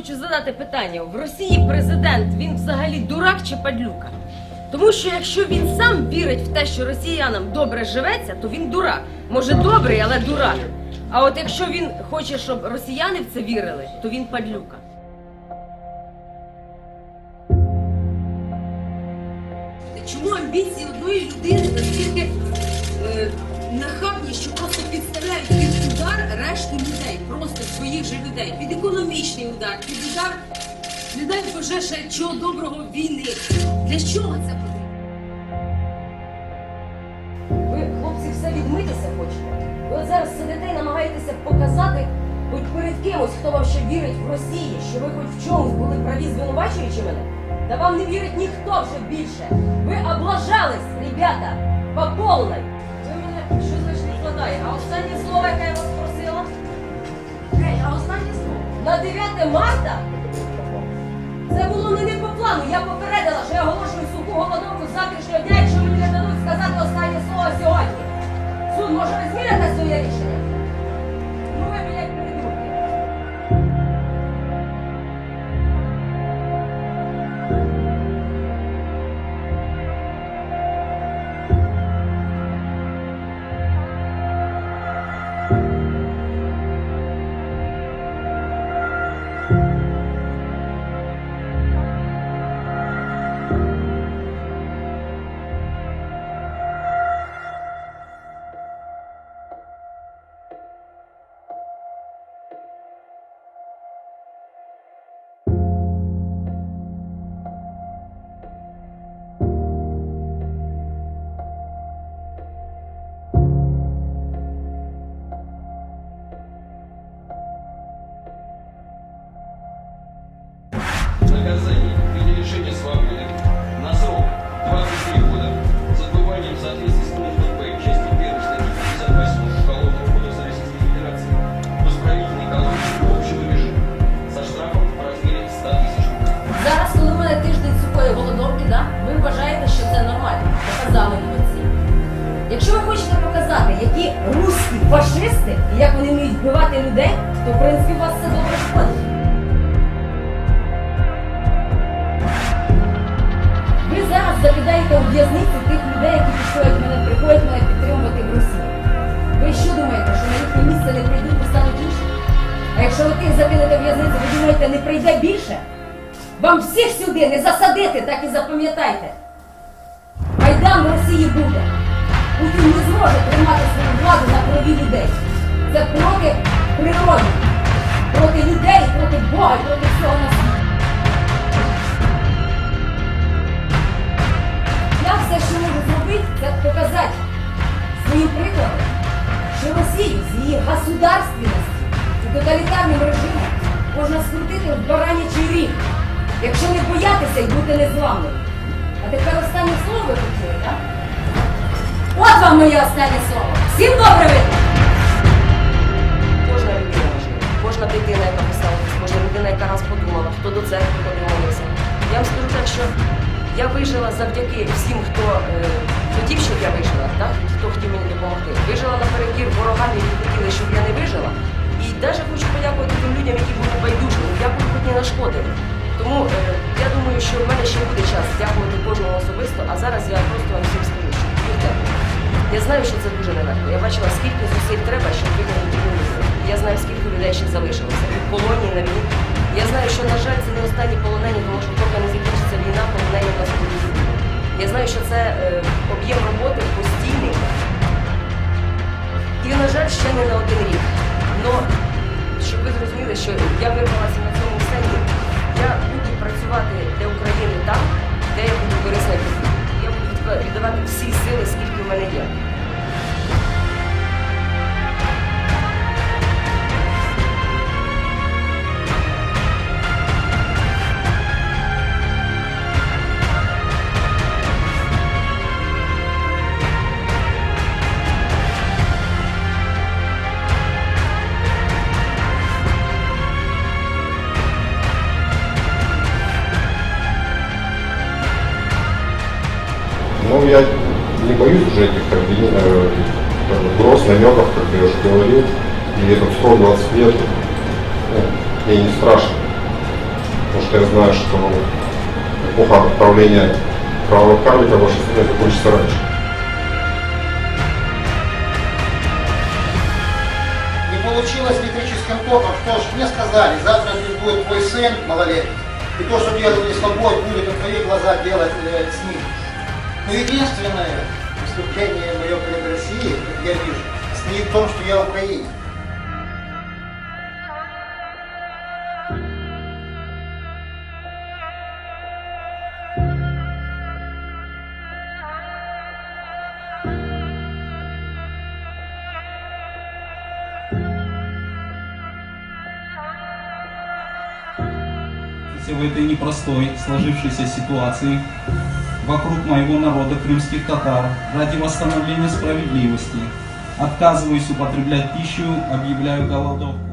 хочу задати питання: в Росії президент він взагалі дурак чи падлюка? Тому що якщо він сам вірить в те, що росіянам добре живеться, то він дурак. Може добрий, але дурак. А от якщо він хоче, щоб росіяни в це вірили, то він падлюка. Чому амбіції одної людини настільки е, нахабні, що просто підставляють під удар решту людей, просто своїх же людей, під економічний удар, під удар, не дай Боже, ще чого доброго війни. Для чого це потрібно? Ви, хлопці, все відмитися хочете. Ви от зараз сидите і намагаєтеся показати хоч перед кимось, хто вам ще вірить в Росії, що ви хоч в чомусь були праві, звинувачуючи мене. Та вам не вірить ніхто вже більше. Ви облажались, ребята, по повній. Ви мене що значить не? А останнє слово, яке я вас просила? Гей, а останнє слово? На 9 марта? Це було не, не по плану. Я попередила, що я оголошую суху голодовку з завтрашнього дня, якщо мені не дадуть сказати останнє слово сьогодні. Суд, може ви зміните своє рішення? Ну блядь, придурки. Наказание в виде лишения свободы на срок 23 года с отбыванием в соответствии с пунктом Б части 1 статьи 58 Уголовного кодекса Российской Федерации в исправительной колонии общего режима со штрафом в размере 100 тысяч рублей. Зараз, коли в мене тиждень сухої голодовки, да, ви вважаєте, що це нормально. Показали молодці. Якщо ви хочете показати, які русські фашисти і як вони вміють вбивати людей, то в принципі у вас це добре входить. Зараз закидаєте у в'язницю тих людей, які підходять мене, приходять мене підтримувати в Росії. Ви що думаєте, що на їхнє місце не прийдуть і стануть інші? А якщо ви тих закинете в в'язницю, ви думаєте, не прийде більше? Вам всіх сюди не засадити, так і запам'ятайте. Майдан в Росії буде. Путін не зможе тримати свою владу на крові людей. Це проти природи, проти людей, проти Бога проти всього на все, що можу зробити, це показати своїм прикладом, що Росію з її государственності і тоталітарним режимом можна скрутити в баранячий рік, якщо не боятися і бути незламним. А тепер останнє слово ви хотіли, так? От вам моє останнє слово. Всім добре видно! Навіть хочу подякувати тим людям, які були байдужими, дякую, хоч не нашкодили. Тому е, я думаю, що в мене ще буде час дякувати кожному особисто, а зараз я просто вам всім скажу, що вірте, я знаю, що це дуже нелегко. Я бачила, скільки зусиль треба, щоб виконати цю. Я знаю, скільки людей ще залишилося в полоні на війні. Я знаю, що, на жаль, це не останні полонені, тому що поки не закінчиться війна, полонені в нас будуть. Я знаю, що це е, об'єм роботи постійний. І, на жаль, ще не на один рік. Но щоб ви зрозуміли, що я вирвалася на цьому сцені, я буду працювати для України там, де я буду корисна. Я буду віддавати всі сили, скільки в мене є. Я не боюсь уже этих как бы, угроз, намеков, как я уже говорил. И этот срок 20 лет, ну, я не страшен. Потому что я знаю, что эпоха правления правого карлика в вашей стране закончится раньше. Не получилось электрическим током, что ж, мне сказали, завтра здесь будет твой сын малолетний, и то, что делали с тобой, будет на твои глаза делать э, с ним. Но единственное выступление мое перед Россией, как я вижу, стоит в том, что я украинец. в этой непростой сложившейся ситуации вокруг моего народа крымских татар ради восстановления справедливости отказываюсь употреблять пищу, объявляю голодовку.